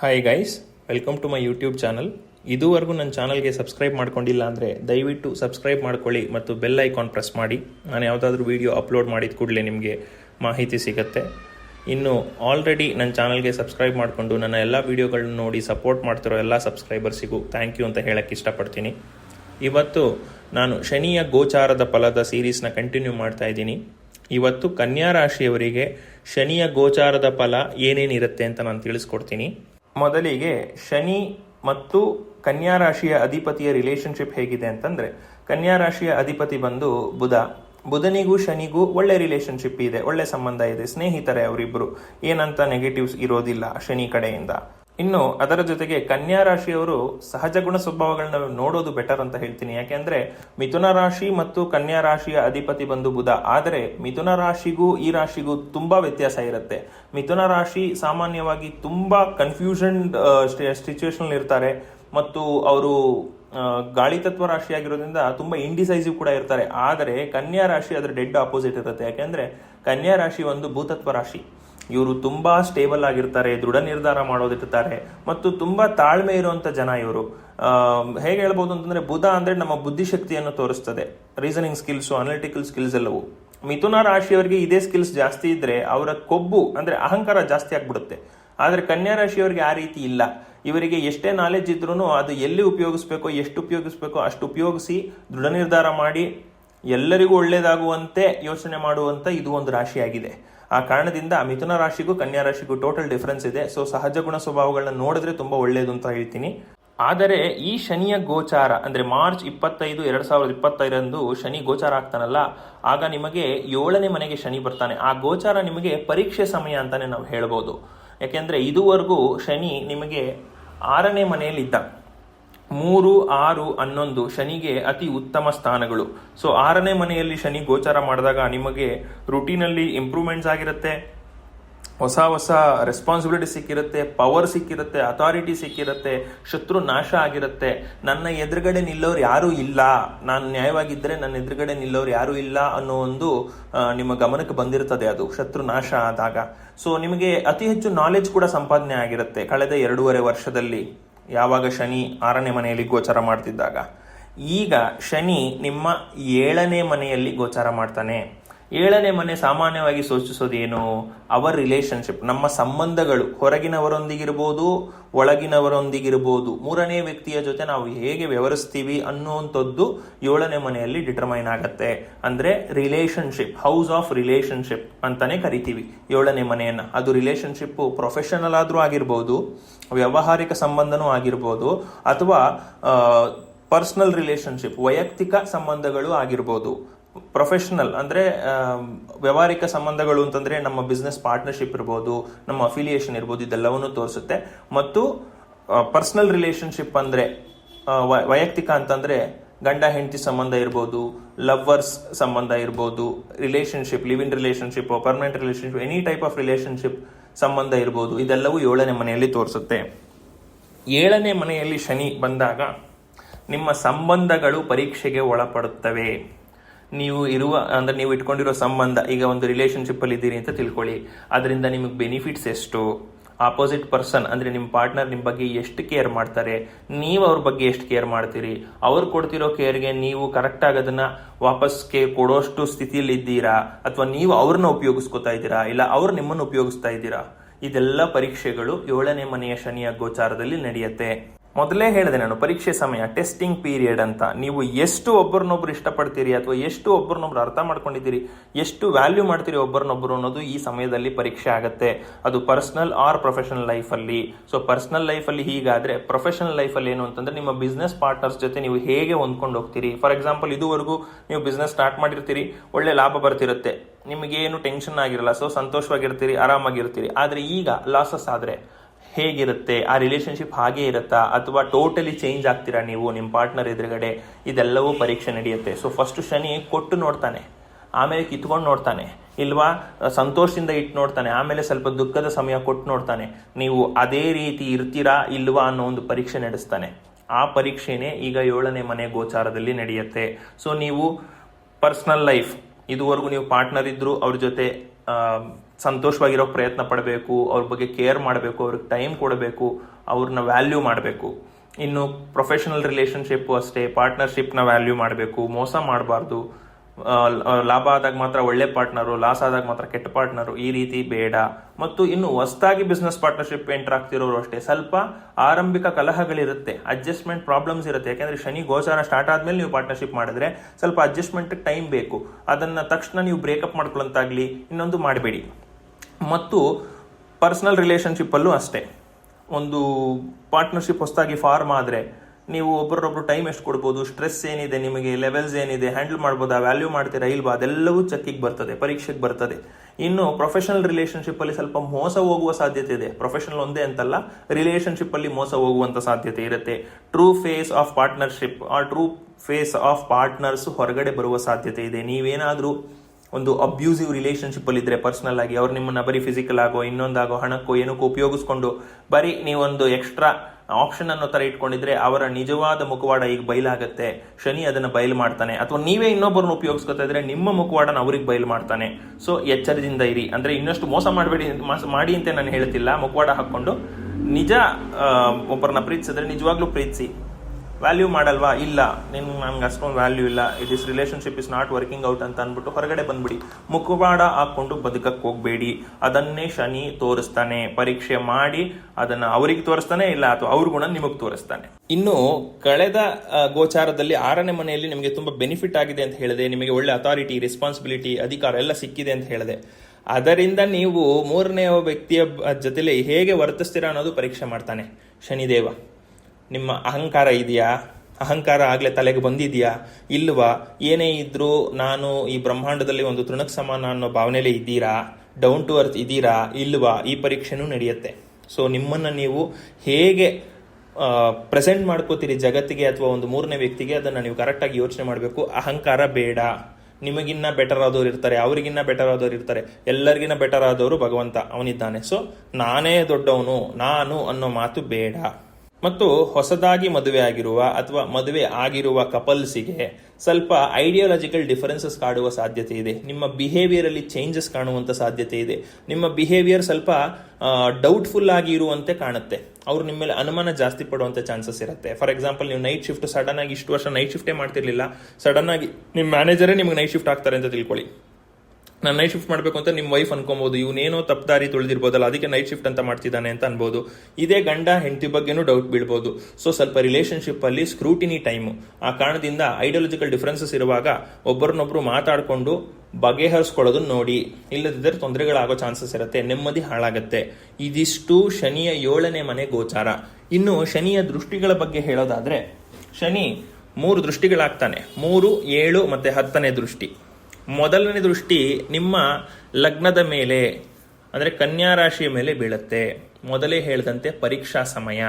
Hi guys welcome to my YouTube channel ಇದುವರೆಗೂ ನನ್ನ ಚಾನಲ್ಗೆ ಸಬ್ಸ್ಕ್ರೈಬ್ ಮಾಡ್ಕೊಂಡಿಲ್ಲ ಅಂದರೆ ದಯವಿಟ್ಟು ಸಬ್ಸ್ಕ್ರೈಬ್ ಮಾಡ್ಕೊಳ್ಳಿ ಮತ್ತು ಬೆಲ್ ಐಕಾನ್ ಪ್ರೆಸ್ ಮಾಡಿ. ನಾನು ಯಾವುದಾದ್ರೂ ವೀಡಿಯೋ ಅಪ್ಲೋಡ್ ಮಾಡಿದ ಕೂಡಲೇ ನಿಮಗೆ ಮಾಹಿತಿ ಸಿಗುತ್ತೆ. ಇನ್ನು ಆಲ್ರೆಡಿ ನನ್ನ ಚಾನಲ್ಗೆ ಸಬ್ಸ್ಕ್ರೈಬ್ ಮಾಡಿಕೊಂಡು ನನ್ನ ಎಲ್ಲ ವೀಡಿಯೋಗಳನ್ನ ನೋಡಿ ಸಪೋರ್ಟ್ ಮಾಡ್ತಿರೋ ಎಲ್ಲ ಸಬ್ಸ್ಕ್ರೈಬರ್ಸಿಗೂ ಥ್ಯಾಂಕ್ ಯು ಅಂತ ಹೇಳಕ್ಕೆ ಇಷ್ಟಪಡ್ತೀನಿ. ಇವತ್ತು ನಾನು ಶನಿಯ ಗೋಚಾರದ ಫಲದ ಸೀರೀಸ್ನ ಕಂಟಿನ್ಯೂ ಮಾಡ್ತಾ ಇದ್ದೀನಿ. ಇವತ್ತು ಕನ್ಯಾ ರಾಶಿಯವರಿಗೆ ಶನಿಯ ಗೋಚಾರದ ಫಲ ಏನೇನಿರುತ್ತೆ ಅಂತ ನಾನು ತಿಳಿಸ್ಕೊಡ್ತೀನಿ. ಮೊದಲಿಗೆ ಶನಿ ಮತ್ತು ಕನ್ಯಾ ರಾಶಿಯ ಅಧಿಪತಿಯ ರಿಲೇಶನ್ಶಿಪ್ ಹೇಗಿದೆ ಅಂತಂದ್ರೆ, ಕನ್ಯಾ ರಾಶಿಯ ಅಧಿಪತಿ ಬಂದು ಬುಧ. ಬುಧನಿಗೂ ಶನಿಗೂ ಒಳ್ಳೆ ರಿಲೇಶನ್ಶಿಪ್ ಇದೆ, ಒಳ್ಳೆ ಸಂಬಂಧ ಇದೆ, ಸ್ನೇಹಿತರೆ ಅವರಿಬ್ಬರು ಏನಂತ ನೆಗೆಟಿವ್ಸ್ ಇರೋದಿಲ್ಲ ಶನಿ ಕಡೆಯಿಂದ. ಇನ್ನು ಅದರ ಜೊತೆಗೆ ಕನ್ಯಾ ರಾಶಿಯವರು ಸಹಜ ಗುಣ ಸ್ವಭಾವಗಳನ್ನ ನೋಡೋದು ಬೆಟರ್ ಅಂತ ಹೇಳ್ತೀನಿ. ಯಾಕೆಂದ್ರೆ ಮಿಥುನ ರಾಶಿ ಮತ್ತು ಕನ್ಯಾ ರಾಶಿಯ ಅಧಿಪತಿ ಬಂದು ಬುಧ. ಆದರೆ ಮಿಥುನ ರಾಶಿಗೂ ಈ ರಾಶಿಗೂ ತುಂಬಾ ವ್ಯತ್ಯಾಸ ಇರುತ್ತೆ. ಮಿಥುನ ರಾಶಿ ಸಾಮಾನ್ಯವಾಗಿ ತುಂಬಾ ಕನ್ಫ್ಯೂಷನ್ ಸಿಚುವೇಶನ್ ಇರ್ತಾರೆ. ಮತ್ತು ಅವರು ಗಾಳಿ ತತ್ವ ರಾಶಿ ಆಗಿರೋದ್ರಿಂದ ತುಂಬಾ ಇಂಡಿಸೈಸಿವ್ ಕೂಡ ಇರ್ತಾರೆ. ಆದರೆ ಕನ್ಯಾ ರಾಶಿ ಅದರ ಡೆಡ್ ಆಪೋಸಿಟ್ ಇರುತ್ತೆ. ಯಾಕೆಂದ್ರೆ ಕನ್ಯಾ ರಾಶಿ ಒಂದು ಭೂತತ್ವ ರಾಶಿ. ಇವರು ತುಂಬಾ ಸ್ಟೇಬಲ್ ಆಗಿರ್ತಾರೆ, ದೃಢ ನಿರ್ಧಾರ ಮಾಡೋದಿರ್ತಾರೆ ಮತ್ತು ತುಂಬಾ ತಾಳ್ಮೆ ಇರುವಂತ ಜನ ಇವರು. ಹೇಗೆ ಹೇಳ್ಬೋದು ಅಂತಂದ್ರೆ ಬುಧ ಅಂದ್ರೆ ನಮ್ಮ ಬುದ್ಧಿಶಕ್ತಿಯನ್ನು ತೋರಿಸ್ತದೆ. ರೀಸನಿಂಗ್ ಸ್ಕಿಲ್ಸ್ ಅನಾಲಿಟಿಕಲ್ ಸ್ಕಿಲ್ಸ್ ಎಲ್ಲವೂ. ಮಿಥುನ ರಾಶಿಯವರಿಗೆ ಇದೇ ಸ್ಕಿಲ್ಸ್ ಜಾಸ್ತಿ ಇದ್ರೆ ಅವರ ಕೊಬ್ಬು ಅಂದ್ರೆ ಅಹಂಕಾರ ಜಾಸ್ತಿ ಆಗ್ಬಿಡುತ್ತೆ. ಆದ್ರೆ ಕನ್ಯಾ ರಾಶಿಯವರಿಗೆ ಆ ರೀತಿ ಇಲ್ಲ. ಇವರಿಗೆ ಎಷ್ಟೇ ನಾಲೆಜ್ ಇದ್ರೂ ಅದು ಎಲ್ಲಿ ಉಪಯೋಗಿಸ್ಬೇಕೋ, ಎಷ್ಟು ಉಪಯೋಗಿಸ್ಬೇಕೋ ಅಷ್ಟು ಉಪಯೋಗಿಸಿ ದೃಢ ನಿರ್ಧಾರ ಮಾಡಿ ಎಲ್ಲರಿಗೂ ಒಳ್ಳೇದಾಗುವಂತೆ ಯೋಚನೆ ಮಾಡುವಂತ ಇದು ಒಂದು ರಾಶಿಯಾಗಿದೆ. ಆ ಕಾರಣದಿಂದ ಮಿಥುನ ರಾಶಿಗೂ ಕನ್ಯಾ ರಾಶಿಗೂ ಟೋಟಲ್ ಡಿಫರೆನ್ಸ್ ಇದೆ. ಸೊ ಸಹಜ ಗುಣ ಸ್ವಭಾವಗಳನ್ನ ನೋಡಿದ್ರೆ ತುಂಬಾ ಒಳ್ಳೇದು ಅಂತ ಹೇಳ್ತೀನಿ. ಆದರೆ ಈ ಶನಿಯ ಗೋಚಾರ, ಅಂದ್ರೆ ಮಾರ್ಚ್ ಇಪ್ಪತ್ತೈದು, ಎರಡ್ ಸಾವಿರದ ಇಪ್ಪತ್ತೈದರಂದು ಶನಿ ಗೋಚಾರ ಆಗ್ತಾನಲ್ಲ, ಆಗ ನಿಮಗೆ ಏಳನೇ ಮನೆಗೆ ಶನಿ ಬರ್ತಾನೆ. ಆ ಗೋಚಾರ ನಿಮಗೆ ಪರೀಕ್ಷೆ ಸಮಯ ಅಂತಾನೆ ನಾವು ಹೇಳ್ಬೋದು. ಯಾಕೆಂದ್ರೆ ಇದುವರೆಗೂ ಶನಿ ನಿಮಗೆ ಆರನೇ ಮನೆಯಲ್ಲಿ ಇದ್ದ ಮೂರು, ಆರು, ಹನ್ನೊಂದು ಶನಿಗೆ ಅತಿ ಉತ್ತಮ ಸ್ಥಾನಗಳು. ಸೊ ಆರನೇ ಮನೆಯಲ್ಲಿ ಶನಿ ಗೋಚಾರ ಮಾಡಿದಾಗ ನಿಮಗೆ ರುಟೀನಲ್ಲಿ ಇಂಪ್ರೂವ್ಮೆಂಟ್ಸ್ ಆಗಿರುತ್ತೆ. ಹೊಸ ಹೊಸ ರೆಸ್ಪಾನ್ಸಿಬಿಲಿಟಿ ಸಿಕ್ಕಿರುತ್ತೆ ಪವರ್ ಸಿಕ್ಕಿರುತ್ತೆ ಅಥಾರಿಟಿ ಸಿಕ್ಕಿರುತ್ತೆ, ಶತ್ರು ನಾಶ ಆಗಿರುತ್ತೆ. ನನ್ನ ಎದುರುಗಡೆ ನಿಲ್ಲೋರು ಯಾರೂ ಇಲ್ಲ. ನಾನು ನ್ಯಾಯವಾಗಿದ್ದರೆ ನನ್ನ ಎದುರುಗಡೆ ನಿಲ್ಲೋರು ಯಾರೂ ಇಲ್ಲ ಅನ್ನೋ ಒಂದು ನಿಮ್ಮ ಗಮನಕ್ಕೆ ಬಂದಿರ್ತದೆ ಅದು, ಶತ್ರು ನಾಶ ಆದಾಗ. ಸೊ ನಿಮಗೆ ಅತಿ ಹೆಚ್ಚು ನಾಲೆಜ್ ಕೂಡ ಸಂಪಾದನೆ ಆಗಿರುತ್ತೆ, ಕಳೆದ ಎರಡೂವರೆ ವರ್ಷದಲ್ಲಿ. ಯಾವಾಗ ಶನಿ ಆರನೇ ಮನೆಯಲ್ಲಿ ಗೋಚಾರ ಮಾಡ್ತಿದ್ದಾಗ. ಈಗ ಶನಿ ನಿಮ್ಮ ಏಳನೇ ಮನೆಯಲ್ಲಿ ಗೋಚಾರ ಮಾಡ್ತಾನೆ. ಏಳನೇ ಮನೆ ಸಾಮಾನ್ಯವಾಗಿ ಸೂಚಿಸೋದೇನು? ಅವರ್ ರಿಲೇಶನ್ಶಿಪ್ ನಮ್ಮ ಸಂಬಂಧಗಳು, ಹೊರಗಿನವರೊಂದಿಗಿರ್ಬೋದು, ಒಳಗಿನವರೊಂದಿಗಿರ್ಬೋದು. ಮೂರನೇ ವ್ಯಕ್ತಿಯ ಜೊತೆ ನಾವು ಹೇಗೆ ವ್ಯವಹರಿಸ್ತೀವಿ ಅನ್ನುವಂಥದ್ದು ಏಳನೇ ಮನೆಯಲ್ಲಿ ಡಿಟರ್ಮೈನ್ ಆಗತ್ತೆ. ಅಂದರೆ ರಿಲೇಶನ್ಶಿಪ್ ಹೌಸ್ ಆಫ್ ರಿಲೇಶನ್ಶಿಪ್ ಅಂತಾನೆ ಕರಿತೀವಿ ಏಳನೇ ಮನೆಯನ್ನು. ಅದು ರಿಲೇಷನ್ಶಿಪ್ಪು ಪ್ರೊಫೆಷನಲ್ ಆದರೂ ಆಗಿರ್ಬೋದು, ವ್ಯಾವಹಾರಿಕ ಸಂಬಂಧನೂ ಆಗಿರ್ಬೋದು, ಅಥವಾ ಪರ್ಸನಲ್ ರಿಲೇಶನ್ಶಿಪ್ ವೈಯಕ್ತಿಕ ಸಂಬಂಧಗಳು ಆಗಿರ್ಬೋದು. ಪ್ರೊಫೆಷನಲ್ ಅಂದರೆ ವ್ಯವಹಾರಿಕ ಸಂಬಂಧಗಳು ಅಂತಂದರೆ ನಮ್ಮ ಬಿಸ್ನೆಸ್ ಪಾರ್ಟ್ನರ್ಶಿಪ್ ಇರ್ಬೋದು, ನಮ್ಮ ಅಫಿಲಿಯೇಷನ್ ಇರ್ಬೋದು, ಇದೆಲ್ಲವನ್ನು ತೋರಿಸುತ್ತೆ. ಮತ್ತು ಪರ್ಸ್ನಲ್ ರಿಲೇಷನ್ಶಿಪ್ ಅಂದರೆ ವೈಯಕ್ತಿಕ ಅಂತಂದರೆ ಗಂಡ, ಹೆಂಡತಿ ಸಂಬಂಧ ಇರ್ಬೋದು ಲವ್ವರ್ಸ್ ಸಂಬಂಧ ಇರ್ಬೋದು relationship live in relationship permanent relationship any type of relationship ಸಂಬಂಧ ಇರ್ಬೋದು, ಇದೆಲ್ಲವೂ ಏಳನೇ ಮನೆಯಲ್ಲಿ ತೋರಿಸುತ್ತೆ. ಏಳನೇ ಮನೆಯಲ್ಲಿ ಶನಿ ಬಂದಾಗ, ನಿಮ್ಮ ಸಂಬಂಧಗಳು ಪರೀಕ್ಷೆಗೆ ಒಳಪಡುತ್ತವೆ. ನೀವು ಇರುವ, ಅಂದ್ರೆ ನೀವು ಇಟ್ಕೊಂಡಿರೋ ಸಂಬಂಧ, ಈಗ ಒಂದು ರಿಲೇಶನ್ಶಿಪ್ ಅಲ್ಲಿ ಇದ್ದೀರಿ ಅಂತ ತಿಳ್ಕೊಳ್ಳಿ. ಅದರಿಂದ ನಿಮಗೆ ಬೆನಿಫಿಟ್ಸ್ ಎಷ್ಟು? ಆಪೋಸಿಟ್ ಪರ್ಸನ್ ಅಂದ್ರೆ ನಿಮ್ಮ ಪಾರ್ಟ್ನರ್ ನಿಮ್ಮ ಬಗ್ಗೆ ಎಷ್ಟು ಕೇರ್ ಮಾಡ್ತಾರೆ? ನೀವು ಅವ್ರ ಬಗ್ಗೆ ಎಷ್ಟು ಕೇರ್ ಮಾಡ್ತೀರಿ? ಅವ್ರು ಕೊಡ್ತಿರೋ ಕೇರ್ಗೆ ನೀವು ಕರೆಕ್ಟ್ ಆಗಿ ಅದನ್ನ ವಾಪಸ್ ಕೇ ಕೊಡೋಷ್ಟು ಸ್ಥಿತಿಯಲ್ಲಿ ಇದ್ದೀರಾ? ಅಥವಾ ನೀವು ಅವ್ರನ್ನ ಉಪಯೋಗಿಸ್ಕೊತಾ ಇದ್ದೀರಾ? ಇಲ್ಲ, ಅವ್ರು ನಿಮ್ಮನ್ನು ಉಪಯೋಗಿಸ್ತಾ ಇದ್ದೀರಾ? ಇದೆಲ್ಲ ಪರೀಕ್ಷೆಗಳು ಏಳನೇ ಮನೆಯ ಶನಿಯ ಗೋಚಾರದಲ್ಲಿ ನಡೆಯುತ್ತೆ. ಮೊದಲೇ ಹೇಳಿದೆ ನಾನು, ಪರೀಕ್ಷೆ ಸಮಯ ಟೆಸ್ಟಿಂಗ್ ಪೀರಿಯಡ್ ಅಂತ. ನೀವು ಎಷ್ಟು ಒಬ್ಬರನ್ನೊಬ್ರು ಇಷ್ಟಪಡ್ತೀರಿ ಅಥವಾ ಎಷ್ಟು ಒಬ್ಬರನ್ನೊಬ್ರು ಅರ್ಥ ಮಾಡ್ಕೊಂಡಿದ್ದೀರಿ, ಎಷ್ಟು ವ್ಯಾಲ್ಯೂ ಮಾಡ್ತೀರಿ ಒಬ್ಬರನ್ನೊಬ್ರು ಅನ್ನೋದು ಈ ಸಮಯದಲ್ಲಿ ಪರೀಕ್ಷೆ ಆಗುತ್ತೆ. ಅದು ಪರ್ಸನಲ್ ಆರ್ ಪ್ರೊಫೆಷನಲ್ ಲೈಫಲ್ಲಿ ಸೊ ಪರ್ಸನಲ್ ಲೈಫಲ್ಲಿ ಹೀಗಾದ್ರೆ ಪ್ರೊಫೆಷನಲ್ ಲೈಫಲ್ಲಿ ಏನು ಅಂತಂದ್ರೆ ನಿಮ್ಮ ಬಿಸ್ನೆಸ್ ಪಾರ್ಟ್ನರ್ಸ್ ಜೊತೆ ನೀವು ಹೇಗೆ ಹೊಂದ್ಕೊಂಡು ಹೋಗ್ತೀರಿ? ಫಾರ್ ಎಕ್ಸಾಂಪಲ್ ಇದುವರೆಗೂ ನೀವು ಬಿಸ್ನೆಸ್ ಸ್ಟಾರ್ಟ್ ಮಾಡಿರ್ತೀರಿ, ಒಳ್ಳೆ ಲಾಭ ಬರ್ತಿರುತ್ತೆ. ನಿಮಗೇನು ಟೆನ್ಷನ್ ಆಗಿರಲ್ಲ ಸೊ ಸಂತೋಷವಾಗಿರ್ತೀರಿ, ಆರಾಮಾಗಿರ್ತೀರಿ. ಆದ್ರೆ ಈಗ ಲಾಸಸ್ ಆದ್ರೆ ಹೇಗಿರುತ್ತೆ? ಆ ರಿಲೇಶನ್ಶಿಪ್ ಹಾಗೆ ಇರುತ್ತಾ? ಅಥವಾ ಟೋಟಲಿ ಚೇಂಜ್ ಆಗ್ತೀರಾ ನೀವು ನಿಮ್ಮ ಪಾರ್ಟ್ನರ್ ಎದುರುಗಡೆ? ಇದೆಲ್ಲವೂ ಪರೀಕ್ಷೆ ನಡೆಯುತ್ತೆ. ಸೊ ಫಸ್ಟ್ ಶನಿ ಕೊಟ್ಟು ನೋಡ್ತಾನೆ. ಆಮೇಲೆ ಕಿತ್ಕೊಂಡು ನೋಡ್ತಾನೆ. ಇಲ್ವಾ? ಸಂತೋಷದಿಂದ ಇಟ್ಟು ನೋಡ್ತಾನೆ. ಆಮೇಲೆ ಸ್ವಲ್ಪ ದುಃಖದ ಸಮಯ ಕೊಟ್ಟು ನೋಡ್ತಾನೆ. ನೀವು ಅದೇ ರೀತಿ ಇರ್ತೀರಾ ಇಲ್ವಾ ಅನ್ನೋ ಒಂದು ಪರೀಕ್ಷೆ ನಡೆಸ್ತಾನೆ. ಆ ಪರೀಕ್ಷೆನೇ ಈಗ ಏಳನೇ ಮನೆ ಗೋಚಾರದಲ್ಲಿ ನಡೆಯುತ್ತೆ. ಸೊ ನೀವು ಪರ್ಸ್ನಲ್ ಲೈಫ್ ಇದುವರೆಗೂ ನೀವು ಪಾರ್ಟ್ನರ್ ಇದ್ರು, ಅವ್ರ ಜೊತೆ ಸಂತೋಷವಾಗಿರೋ ಪ್ರಯತ್ನ ಪಡಬೇಕು, ಅವ್ರ ಬಗ್ಗೆ ಕೇರ್ ಮಾಡಬೇಕು, ಅವ್ರಿಗೆ ಟೈಮ್ ಕೊಡಬೇಕು, ಅವ್ರನ್ನ ವ್ಯಾಲ್ಯೂ ಮಾಡಬೇಕು. ಇನ್ನು ಪ್ರೊಫೆಷನಲ್ ರಿಲೇಷನ್ಶಿಪ್ಪು ಅಷ್ಟೇ ಪಾರ್ಟ್ನರ್ಶಿಪ್ನ ವ್ಯಾಲ್ಯೂ ಮಾಡಬೇಕು, ಮೋಸ ಮಾಡಬಾರ್ದು. ಲಾಭ ಆದಾಗ ಮಾತ್ರ ಒಳ್ಳೆ ಪಾರ್ಟ್ನರು ಲಾಸ್ ಆದಾಗ ಮಾತ್ರ ಕೆಟ್ಟ ಪಾರ್ಟ್ನರು ಈ ರೀತಿ ಬೇಡ. ಮತ್ತು ಇನ್ನು ಹೊಸದಾಗಿ ಬಿಸ್ನೆಸ್ ಪಾರ್ಟ್ನರ್ಶಿಪ್ ಎಂಟರ್ ಆಗ್ತಿರೋರು ಅಷ್ಟೇ, ಸ್ವಲ್ಪ ಆರಂಭಿಕ ಕಲಹಗಳಿರುತ್ತೆ ಅಡ್ಜಸ್ಟ್ಮೆಂಟ್ ಪ್ರಾಬ್ಲಮ್ಸ್ ಇರುತ್ತೆ. ಯಾಕಂದ್ರೆ ಶನಿ ಗೋಚಾರ ಸ್ಟಾರ್ಟ್ ಆದ್ಮೇಲೆ ನೀವು ಪಾರ್ಟ್ನರ್ಶಿಪ್ ಮಾಡಿದ್ರೆ ಸ್ವಲ್ಪ ಅಡ್ಜಸ್ಟ್ಮೆಂಟ್ ಟೈಮ್ ಬೇಕು. ಅದನ್ನ ತಕ್ಷಣ ನೀವು ಬ್ರೇಕಪ್ ಮಾಡ್ಕೊಳ್ಳಂತಾಗ್ಲಿ ಇನ್ನೊಂದು ಮಾಡಬೇಡಿ. ಮತ್ತು ಪರ್ಸನಲ್ ರಿಲೇಷನ್ಶಿಪ್ಪಲ್ಲೂ ಅಷ್ಟೇ. ಒಂದು ಪಾರ್ಟ್ನರ್ಶಿಪ್ ಹೊಸದಾಗಿ ಫಾರ್ಮ್ ಆದರೆ ನೀವು ಒಬ್ಬರೊಬ್ರು ಟೈಮ್ ಎಷ್ಟು ಕೊಡ್ಬೋದು ಸ್ಟ್ರೆಸ್ ಏನಿದೆ ನಿಮಗೆ ಲೆವೆಲ್ಸ್ ಏನಿದೆ ಹ್ಯಾಂಡಲ್ ಮಾಡ್ಬೋದಾ ವ್ಯಾಲ್ಯೂ ಮಾಡ್ತೀರಾ ಇಲ್ವಾ, ಅದೆಲ್ಲವೂ ಚೆಕ್ಕಿಗೆ ಬರ್ತದೆ, ಪರೀಕ್ಷೆಗೆ ಬರ್ತದೆ. ಇನ್ನು ಪ್ರೊಫೆಷನಲ್ ರಿಲೇಷನ್ಶಿಪ್ ಅಲ್ಲಿ ಸ್ವಲ್ಪ ಮೋಸ ಹೋಗುವ ಸಾಧ್ಯತೆ ಇದೆ. ಪ್ರೊಫೆಷನಲ್ ಒಂದೇ ಅಂತಲ್ಲ ರಿಲೇಷನ್ಶಿಪ್ ಅಲ್ಲಿ ಮೋಸ ಹೋಗುವಂತ ಸಾಧ್ಯತೆ ಇರುತ್ತೆ. ಟ್ರೂ ಫೇಸ್ ಆಫ್ ಪಾರ್ಟ್ನರ್ಶಿಪ್ ಆ ಟ್ರೂ ಫೇಸ್ ಆಫ್ ಪಾರ್ಟ್ನರ್ಸ್ ಹೊರಗಡೆ ಬರುವ ಸಾಧ್ಯತೆ ಇದೆ. ನೀವೇನಾದ್ರೂ ಒಂದು ಅಬ್ಯೂಸಿವ್ ರಿಲೇಷನ್ಶಿಪ್ ಅಲ್ಲಿ ಇದ್ರೆ ಪರ್ಸನಲ್ ಆಗಿ, ಅವ್ರು ನಿಮ್ಮನ್ನ ಬರೀ ಫಿಸಿಕಲ್ ಆಗೋ, ಇನ್ನೊಂದಾಗೋ, ಹಣಕ್ಕೋ, ಏನಕ್ಕೂ ಉಪಯೋಗಿಸ್ಕೊಂಡು ಬರೀ ನೀವೊಂದು ಎಕ್ಸ್ಟ್ರಾ ಆಪ್ಷನ್ ಅನ್ನೋ ತರ ಇಟ್ಕೊಂಡಿದ್ರೆ ಅವರ ನಿಜವಾದ ಮುಖವಾಡ ಈಗ ಬಯಲಾಗತ್ತೆ. ಶನಿ ಅದನ್ನ ಬಯಲು ಮಾಡ್ತಾನೆ. ಅಥವಾ ನೀವೇ ಇನ್ನೊಬ್ಬರನ್ನ ಉಪಯೋಗಿಸ್ಕೊತಾ ಇದ್ರೆ ನಿಮ್ಮ ಮುಖವಾಡನ ಅವ್ರಿಗೆ ಬಯಲು ಮಾಡ್ತಾನೆ. ಸೊ ಎಚ್ಚರದಿಂದ ಇರಿ. ಅಂದ್ರೆ ಇನ್ನಷ್ಟು ಮೋಸ ಮಾಡಬೇಡಿ ಮಾಡಿ ಅಂತ ನಾನು ಹೇಳ್ತಿಲ್ಲ. ಮುಖವಾಡ ಹಾಕೊಂಡು ನಿಜ ಒಬ್ಬರನ್ನ ಪ್ರೀತಿಸಿದ್ರೆ ನಿಜವಾಗ್ಲೂ ಪ್ರೀತಿಸಿ. ವ್ಯಾಲ್ಯೂ ಮಾಡಲ್ವಾ? ಇಲ್ಲ. ನಿನ್ಗೆ ನನ್ಗೆ ಅಷ್ಟೊಂದು ವ್ಯಾಲ್ಯೂ ಇಲ್ಲ. It is relationship is not working out ಅಂತ ಅಂದ್ಬಿಟ್ಟು ಹೊರಗಡೆ ಬಂದ್ಬಿಡಿ. ಮುಖವಾಡ ಹಾಕೊಂಡು ಬದುಕಕ್ಕೆ ಹೋಗಬೇಡಿ. ಅದನ್ನೇ ಶನಿ ತೋರಿಸ್ತಾನೆ. ಪರೀಕ್ಷೆ ಮಾಡಿ ಅದನ್ನ ಅವ್ರಿಗೆ ತೋರಿಸ್ತಾನೆ, ಇಲ್ಲ, ಅಥವಾ ಅವ್ರ ಗುಣ ನಿಮಗೆ ತೋರಿಸ್ತಾನೆ. ಇನ್ನು ಕಳೆದ ಗೋಚಾರದಲ್ಲಿ ಆರನೇ ಮನೆಯಲ್ಲಿ ನಿಮಗೆ ತುಂಬಾ ಬೆನಿಫಿಟ್ ಆಗಿದೆ ಅಂತ ಹೇಳಿದೆ. ನಿಮಗೆ ಒಳ್ಳೆ ಅಥಾರಿಟಿ ರೆಸ್ಪಾನ್ಸಿಬಿಲಿಟಿ ಅಧಿಕಾರ ಎಲ್ಲ ಸಿಕ್ಕಿದೆ ಅಂತ ಹೇಳಿದೆ. ಅದರಿಂದ ನೀವು ಮೂರನೇ ವ್ಯಕ್ತಿಯ ಜೊತೆಲಿ ಹೇಗೆ ವರ್ತಿಸ್ತೀರಾ ಅನ್ನೋದು ಪರೀಕ್ಷೆ ಮಾಡ್ತಾನೆ ಶನಿದೇವ. ನಿಮ್ಮ ಅಹಂಕಾರ ಇದೆಯಾ? ಅಹಂಕಾರ ಆಗ್ಲೇ ತಲೆಗೆ ಬಂದಿದೆಯಾ? ಇಲ್ವಾ? ಏನೇ ಇದ್ರೂ ನಾನು ಈ ಬ್ರಹ್ಮಾಂಡದಲ್ಲಿ ಒಂದು ತೃಣಕ್ ಸಮಾನ ಅನ್ನೋ ಭಾವನೆಲೇ ಇದ್ದೀರಾ? ಡೌನ್ ಟು ಅರ್ತ್ ಇದ್ದೀರಾ? ಇಲ್ವಾ? ಈ ಪರೀಕ್ಷೆನೂ ನಡೆಯುತ್ತೆ. ಸೊ ನಿಮ್ಮನ್ನ ನೀವು ಹೇಗೆ ಪ್ರೆಸೆಂಟ್ ಮಾಡ್ಕೋತೀರಿ ಜಗತ್ತಿಗೆ ಅಥವಾ ಒಂದು ಮೂರನೇ ವ್ಯಕ್ತಿಗೆ? ಅದನ್ನ ನೀವು ಕರೆಕ್ಟಾಗಿ ಯೋಚನೆ ಮಾಡಬೇಕು. ಅಹಂಕಾರ ಬೇಡ. ನಿಮಗಿನ್ನ ಬೆಟರ್ ಆದವ್ರು ಇರ್ತಾರೆ. ಅವರಿಗಿನ್ನ ಬೆಟರ್ ಆದವ್ರು ಇರ್ತಾರೆ. ಎಲ್ಲರಿಗಿನ್ನ ಬೆಟರ್ ಆದವರು ಭಗವಂತ. ಅವನಿದ್ದಾನೆ. ಸೊ ನಾನೇ ದೊಡ್ಡವನು. ನಾನು ಅನ್ನೋ ಮಾತು ಬೇಡ. ಮತ್ತು ಹೊಸದಾಗಿ ಮದುವೆ ಆಗಿರುವ ಅಥವಾ ಮದುವೆ ಆಗಿರುವ ಕಪಲ್ಸಿಗೆ ಸ್ವಲ್ಪ ಐಡಿಯಾಲಜಿಕಲ್ ಡಿಫರೆನ್ಸಸ್ ಕಾಡುವ ಸಾಧ್ಯತೆ ಇದೆ. ನಿಮ್ಮ ಬಿಹೇವಿಯರ್ ಅಲ್ಲಿ ಚೇಂಜಸ್ ಕಾಣುವಂತ ಸಾಧ್ಯತೆ ಇದೆ. ನಿಮ್ಮ ಬಿಹೇವಿಯರ್ ಸ್ವಲ್ಪ ಡೌಟ್ಫುಲ್ ಆಗಿ ಇರುವಂತೆ ಕಾಣುತ್ತೆ. ಅವ್ರು ನಿಮ್ಮ ಮೇಲೆ ಅನುಮಾನ ಜಾಸ್ತಿ ಪಡುವಂತ ಚಾನ್ಸಸ್ ಇರುತ್ತೆ. ಫಾರ್ ಎಕ್ಸಾಂಪಲ್ ನೀವು ನೈಟ್ ಶಿಫ್ಟ್ ಸಡನ್ ಆಗಿ ಇಷ್ಟು ವರ್ಷ ನೈಟ್ ಶಿಫ್ಟೇ ಮಾಡ್ತಿರ್ಲಿಲ್ಲ. ಸಡನ್ ಆಗಿ ನಿಮ್ಮ ಮ್ಯಾನೇಜರೇ ನಿಮ್ಗೆ ನೈಟ್ ಶಿಫ್ಟ್ ಆಗ್ತಾರೆ ಅಂತ ತಿಳ್ಕೊಳ್ಳಿ. ನಾನು ನೈಟ್ ಶಿಫ್ಟ್ ಮಾಡಬೇಕು ಅಂತ ನಿಮ್ಮ ವೈಫ್ ಅನ್ಕೊಬಹುದು ಇವನೇನೋ ತಪ್ಪದಾರಿ ತುಳಿದಿರ್ಬೋದಲ್ಲ, ಅದಕ್ಕೆ ನೈಟ್ ಶಿಫ್ಟ್ ಅಂತ ಮಾಡ್ತಿದ್ದಾನೆ ಅಂತ ಅನ್ಬೋದು. ಇದೇ ಗಂಡ ಹೆಂಡತಿ ಬಗ್ಗೆನೂ ಡೌಟ್ ಬೀಳ್ಬೋದು. ಸೊ ಸ್ವಲ್ಪ ರಿಲೇಶನ್ಶಿಪ್ ಅಲ್ಲಿ ಸ್ಕ್ರೂಟಿನಿ ಟೈಮು ಆ ಕಾರಣದಿಂದ ಐಡಿಯಾಲಜಿಕಲ್ ಡಿಫ್ರೆನ್ಸಸ್ ಇರುವಾಗ ಒಬ್ಬರನ್ನೊಬ್ರು ಮಾತಾಡಿಕೊಂಡು ಬಗೆಹರಿಸ್ಕೊಳ್ಳೋದನ್ನ ನೋಡಿ. ಇಲ್ಲದಿದ್ದರೆ ತೊಂದರೆಗಳಾಗೋ ಚಾನ್ಸಸ್ ಇರುತ್ತೆ, ನೆಮ್ಮದಿ ಹಾಳಾಗುತ್ತೆ. ಇದಿಷ್ಟು ಶನಿಯ ಏಳನೇ ಮನೆ ಗೋಚಾರ. ಇನ್ನು ಶನಿಯ ದೃಷ್ಟಿಗಳ ಬಗ್ಗೆ ಹೇಳೋದಾದ್ರೆ, ಶನಿ ಮೂರು ದೃಷ್ಟಿಗಳಾಗ್ತಾನೆ. ಮೂರು, ಏಳು ಮತ್ತೆ ಹತ್ತನೇ ದೃಷ್ಟಿ. ಮೊದಲನೇ ದೃಷ್ಟಿ ನಿಮ್ಮ ಲಗ್ನದ ಮೇಲೆ, ಅಂದರೆ ಕನ್ಯಾ ರಾಶಿಯ ಮೇಲೆ ಬೀಳುತ್ತೆ. ಮೊದಲೇ ಹೇಳಿದಂತೆ ಪರೀಕ್ಷಾ ಸಮಯ.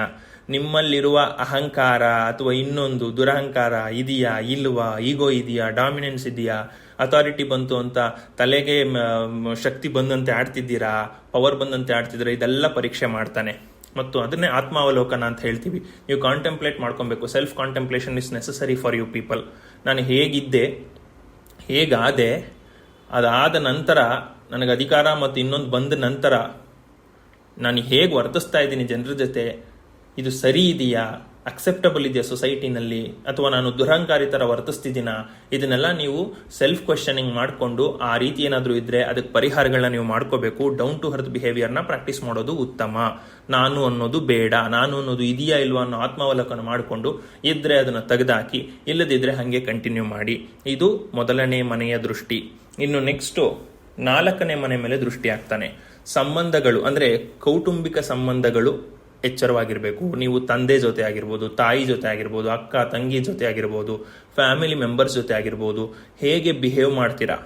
ನಿಮ್ಮಲ್ಲಿರುವ ಅಹಂಕಾರ ಅಥವಾ ಇನ್ನೊಂದು ದುರಹಂಕಾರ ಇದೆಯಾ, ಇಲ್ವಾ, ಈಗೋ ಇದೆಯಾ ಡಾಮಿನೆನ್ಸ್ ಇದೆಯಾ ಅಥಾರಿಟಿ ಬಂತು ಅಂತ ತಲೆಗೆ ಶಕ್ತಿ ಬಂದಂತೆ ಆಡ್ತಿದ್ದೀರಾ ಪವರ್ ಬಂದಂತೆ ಆಡ್ತಿದ್ದೀರಾ, ಇದೆಲ್ಲ ಪರೀಕ್ಷೆ ಮಾಡ್ತಾನೆ. ಮತ್ತು ಅದನ್ನೇ ಆತ್ಮಾವಲೋಕನ ಅಂತ ಹೇಳ್ತೀವಿ. ನೀವು ಕಾಂಟೆಂಪ್ಲೇಟ್ ಮಾಡ್ಕೊಬೇಕು. Self contemplation is necessary for you people ನಾನು ಹೇಗಿದ್ದೆ ಹೇಗಾದೆ ಅದಾದ ನಂತರ ನನಗೆ ಅಧಿಕಾರ ಮತ್ತು ಇನ್ನೊಂದು ಬಂದ ನಂತರ ನಾನು ಹೇಗೆ ವರ್ತಿಸ್ತಾ ಇದ್ದೀನಿ ಜನರ ಜೊತೆ, ಇದು ಸರಿ ಇದೆಯಾ? ಅಕ್ಸೆಪ್ಟಬಲ್ ಇದೆಯಾ ಸೊಸೈಟಿನಲ್ಲಿ ಅಥವಾ ನಾನು ದುರಹಂಕಾರಿ ಥರ ವರ್ತಿಸ್ತಿದ್ದೀನಾ? ಇದನ್ನೆಲ್ಲ ನೀವು ಸೆಲ್ಫ್ ಕ್ವಶನಿಂಗ್ ಮಾಡಿಕೊಂಡು ಆ ರೀತಿ ಏನಾದರೂ ಇದ್ದರೆ ಅದಕ್ಕೆ ಪರಿಹಾರಗಳನ್ನ ನೀವು ಮಾಡ್ಕೋಬೇಕು. ಡೌನ್ ಟು ಹರ್ತ್ ಬಿಹೇವಿಯರ್ನ ಪ್ರಾಕ್ಟೀಸ್ ಮಾಡೋದು ಉತ್ತಮ. ನಾನು ಅನ್ನೋದು ಬೇಡ. ನಾನು ಅನ್ನೋದು ಇದೆಯಾ ಇಲ್ವಾ ಅನ್ನೋ ಆತ್ಮಾವಲೋಕನ ಮಾಡಿಕೊಂಡು ಇದ್ದರೆ ಅದನ್ನು ತೆಗೆದಾಕಿ ಇಲ್ಲದಿದ್ದರೆ ಹಾಗೆ ಕಂಟಿನ್ಯೂ ಮಾಡಿ. ಇದು ಮೊದಲನೇ ಮನೆಯ ದೃಷ್ಟಿ. ಇನ್ನು ನೆಕ್ಸ್ಟು ನಾಲ್ಕನೇ ಮನೆ ಮೇಲೆ ದೃಷ್ಟಿ ಆಗ್ತಾನೆ. ಸಂಬಂಧಗಳು ಅಂದ್ರೆ ಕೌಟುಂಬಿಕ ಸಂಬಂಧಗಳು ಎಚ್ಚರವಾಗಿರಬೇಕು. ನೀವು ತಂದೆ ಜೊತೆ ಆಗಿರ್ಬೋದು, ತಾಯಿ ಜೊತೆ ಆಗಿರ್ಬೋದು, ಅಕ್ಕ, ತಂಗಿ ಜೊತೆ ಆಗಿರ್ಬೋದು ಫ್ಯಾಮಿಲಿ ಮೆಂಬರ್ಸ್ ಜೊತೆ ಆಗಿರ್ಬೋದು, ಹೇಗೆ ಬಿಹೇವ್ ಮಾಡ್ತೀರಾ?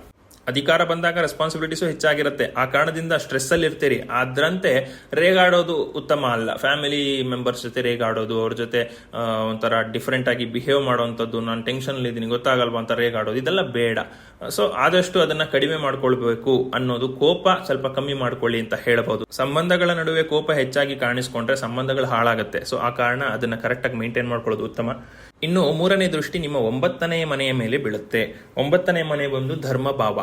ಅಧಿಕಾರ ಬಂದಾಗ ರೆಸ್ಪಾನ್ಸಿಬಿಲಿಟೀಸು ಹೆಚ್ಚಾಗಿರುತ್ತೆ. ಆ ಕಾರಣದಿಂದ ಸ್ಟ್ರೆಸ್ ಅಲ್ಲಿ ಇರ್ತೀರಿ. ಅದರಂತೆ ರೇಗಾಡೋದು ಉತ್ತಮ ಅಲ್ಲ. ಫ್ಯಾಮಿಲಿ ಮೆಂಬರ್ಸ್ ಜೊತೆ ರೇಗಾಡೋದು, ಅವ್ರ ಜೊತೆ ಒಂಥರ ಡಿಫ್ರೆಂಟ್ ಆಗಿ ಬಿಹೇವ್ ಮಾಡೋವಂಥದ್ದು, ನಾನು ಟೆನ್ಷನ್ ಅಲ್ಲಿ ಇದ್ದೀನಿ, ಗೊತ್ತಾಗಲ್ವಾ ಅಂತ ರೇಗಾಡೋದು, ಇದೆಲ್ಲ ಬೇಡ. ಸೊ ಆದಷ್ಟು ಅದನ್ನ ಕಡಿಮೆ ಮಾಡ್ಕೊಳ್ಬೇಕು ಅನ್ನೋದು ಕೋಪ ಸ್ವಲ್ಪ ಕಮ್ಮಿ ಮಾಡ್ಕೊಳ್ಳಿ ಅಂತ ಹೇಳ್ಬೋದು. ಸಂಬಂಧಗಳ ನಡುವೆ ಕೋಪ ಹೆಚ್ಚಾಗಿ ಕಾಣಿಸ್ಕೊಂಡ್ರೆ ಸಂಬಂಧಗಳು ಹಾಳಾಗುತ್ತೆ. ಸೊ ಆ ಕಾರಣ ಅದನ್ನ ಕರೆಕ್ಟಾಗಿ ಮೇಂಟೈನ್ ಮಾಡ್ಕೊಳ್ಳೋದು ಉತ್ತಮ. ಇನ್ನು ಮೂರನೇ ದೃಷ್ಟಿ ನಿಮ್ಮ ಒಂಬತ್ತನೇ ಮನೆಯ ಮೇಲೆ ಬೀಳುತ್ತೆ. ಒಂಬತ್ತನೇ ಮನೆ ಬಂದು ಧರ್ಮ ಭಾವ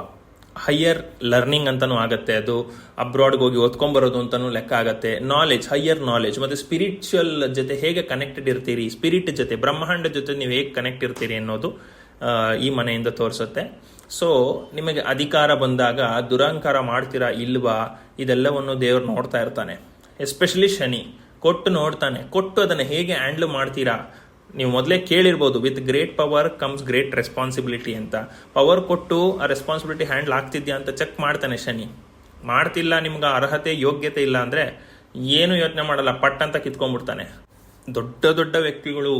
ಹೈಯರ್ ಲರ್ನಿಂಗ್ ಅಂತಾನೂ ಆಗುತ್ತೆ ಅದು. ಅಬ್ರಾಡ್ಗೆ ಹೋಗಿ ಓದ್ಕೊಂಬರೋದು ಅಂತಾನೂ ಲೆಕ್ಕ ಆಗತ್ತೆ. ನಾಲೆಜ್ ಹೈಯರ್ ನಾಲೆಜ್ ಮತ್ತೆ ಸ್ಪಿರಿಚುವಲ್ ಜೊತೆ ಹೇಗೆ ಕನೆಕ್ಟೆಡ್ ಇರ್ತೀರಿ? ಸ್ಪಿರಿಟ್ ಜೊತೆ, ಬ್ರಹ್ಮಾಂಡ ಜೊತೆ ನೀವು ಹೇಗೆ ಕನೆಕ್ಟ್ ಇರ್ತೀರಿ ಅನ್ನೋದು ಈ ಮನೆಯಿಂದ ತೋರಿಸುತ್ತೆ. ಸೊ ನಿಮಗೆ ಅಧಿಕಾರ ಬಂದಾಗ, ದುರಹಂಕಾರ ಮಾಡ್ತೀರಾ ಇಲ್ವಾ? ಇದೆಲ್ಲವನ್ನು ದೇವರು ನೋಡ್ತಾ ಇರ್ತಾನೆ. ಎಸ್ಪೆಷಲಿ ಶನಿ. ಕೊಟ್ಟು ನೋಡ್ತಾನೆ. ಕೊಟ್ಟು ಅದನ್ನು ಹೇಗೆ ಹ್ಯಾಂಡ್ಲ್ ಮಾಡ್ತೀರಾ? ನೀವು ಮೊದಲೇ ಕೇಳಿರ್ಬೋದು with great power comes great responsibility ಅಂತ. ಪವರ್ ಕೊಟ್ಟು ಆ ರೆಸ್ಪಾನ್ಸಿಬಿಲಿಟಿ ಹ್ಯಾಂಡ್ಲ್ ಆಗ್ತಿದ್ಯಾ ಅಂತ ಚೆಕ್ ಮಾಡ್ತಾನೆ ಶನಿ. ಮಾಡ್ತಿಲ್ಲ ನಿಮ್ಗೆ ಅರ್ಹತೆ, ಯೋಗ್ಯತೆ ಇಲ್ಲ ಅಂದರೆ ಏನು ಯೋಚನೆ ಮಾಡಲ್ಲ, ಪಟ್ ಅಂತ ಕಿತ್ಕೊಂಡ್ಬಿಡ್ತಾನೆ. ದೊಡ್ಡ ದೊಡ್ಡ ವ್ಯಕ್ತಿಗಳು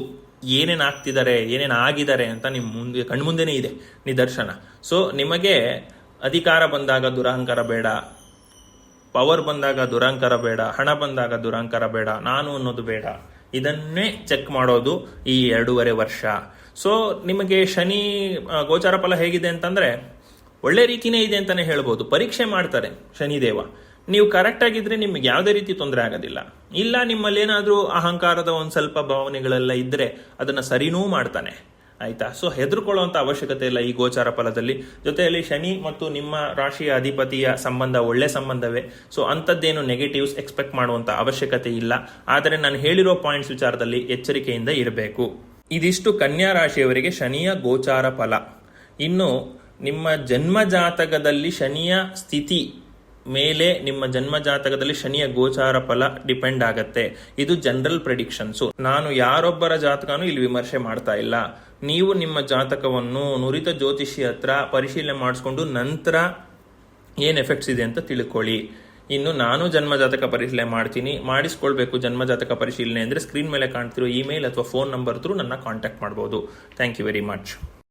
ಏನೇನು ಆಗ್ತಿದ್ದಾರೆ, ಏನೇನು ಆಗಿದ್ದಾರೆ ಅಂತ ನಿಮ್ಮ ಮುಂದೆ ಕಣ್ಮುಂದೆನೇ ಇದೆ ನಿದರ್ಶನ. ಸೊ ನಿಮಗೆ ಅಧಿಕಾರ ಬಂದಾಗ ದುರಹಂಕಾರ ಬೇಡ ಪವರ್ ಬಂದಾಗ ದುರಹಂಕಾರ ಬೇಡ, ಹಣ ಬಂದಾಗ ದುರಹಂಕಾರ ಬೇಡ, ನಾನು ಅನ್ನೋದು ಬೇಡ. ಇದನ್ನೇ ಚೆಕ್ ಮಾಡೋದು ಈ ಎರಡೂವರೆ ವರ್ಷ. ಸೊ ನಿಮಗೆ ಶನಿ ಗೋಚಾರ ಫಲ ಹೇಗಿದೆ ಅಂತಂದ್ರೆ, ಒಳ್ಳೆ ರೀತಿನೇ ಇದೆ ಅಂತಾನೆ ಹೇಳ್ಬೋದು. ಪರೀಕ್ಷೆ ಮಾಡ್ತಾರೆ ಶನಿದೇವ ನೀವು ಕರೆಕ್ಟ್ ಆಗಿದ್ರೆ ನಿಮ್ಗೆ ಯಾವುದೇ ರೀತಿ ತೊಂದರೆ ಆಗೋದಿಲ್ಲ. ಇಲ್ಲ ನಿಮ್ಮಲ್ಲಿ ಏನಾದರೂ ಅಹಂಕಾರದ ಒಂದು ಸ್ವಲ್ಪ ಭಾವನೆಗಳೆಲ್ಲ ಇದ್ರೆ ಅದನ್ನ ಸರಿನೂ ಮಾಡ್ತಾನೆ. ಆಯ್ತಾ? ಸೊ ಹೆದರ್ಕೊಳ್ಳುವಂತ ಅವಶ್ಯಕತೆ ಇಲ್ಲ ಈ ಗೋಚಾರ ಫಲದಲ್ಲಿ. ಜೊತೆಯಲ್ಲಿ ಶನಿ ಮತ್ತು ನಿಮ್ಮ ರಾಶಿಯ ಅಧಿಪತಿಯ ಸಂಬಂಧ ಒಳ್ಳೆ ಸಂಬಂಧವೇ. ಸೊ ಅಂಥದ್ದೇನು ನೆಗೆಟಿವ್ಸ್ ಎಕ್ಸ್ಪೆಕ್ಟ್ ಮಾಡುವಂತ ಅವಶ್ಯಕತೆ ಇಲ್ಲ. ಆದರೆ ನಾನು ಹೇಳಿರೋ ಪಾಯಿಂಟ್ಸ್ ವಿಚಾರದಲ್ಲಿ ಎಚ್ಚರಿಕೆಯಿಂದ ಇರಬೇಕು. ಇದಿಷ್ಟು ಕನ್ಯಾ ರಾಶಿಯವರಿಗೆ ಶನಿಯ ಗೋಚಾರ ಫಲ. ಇನ್ನು ನಿಮ್ಮ ಜನ್ಮ ಜಾತಕದಲ್ಲಿ ಶನಿಯ ಸ್ಥಿತಿ ಮೇಲೆ ನಿಮ್ಮ ಜನ್ಮ ಜಾತಕದಲ್ಲಿ ಶನಿಯ ಗೋಚಾರ ಫಲ ಡಿಪೆಂಡ್ ಆಗತ್ತೆ. ಇದು ಜನರಲ್ ಪ್ರೆಡಿಕ್ಷನ್ಸು. ನಾನು ಯಾರೊಬ್ಬರ ಜಾತಕನೂ ಇಲ್ಲಿ ವಿಮರ್ಶೆ ಮಾಡ್ತಾ ಇಲ್ಲ. ನೀವು ನಿಮ್ಮ ಜಾತಕವನ್ನು ನುರಿತ ಜ್ಯೋತಿಷಿ ಹತ್ರ ಪರಿಶೀಲನೆ ಮಾಡಿಸ್ಕೊಂಡು ನಂತರ ಏನು ಎಫೆಕ್ಟ್ಸ್ ಇದೆ ಅಂತ ತಿಳ್ಕೊಳ್ಳಿ. ಇನ್ನು ನಾನು ಜನ್ಮ ಜಾತಕ ಪರಿಶೀಲನೆ ಮಾಡ್ತೀನಿ. ಮಾಡಿಸ್ಕೊಳ್ಬೇಕು ಜನ್ಮ ಜಾತಕ ಪರಿಶೀಲನೆ ಅಂದ್ರೆ ಸ್ಕ್ರೀನ್ ಮೇಲೆ ಕಾಣ್ತಿರೋ ಇಮೇಲ್ ಅಥವಾ ಫೋನ್ ನಂಬರ್ ಥ್ರೂ ನನ್ನ ಕಾಂಟ್ಯಾಕ್ಟ್ ಮಾಡ್ಬೋದು. Thank you very much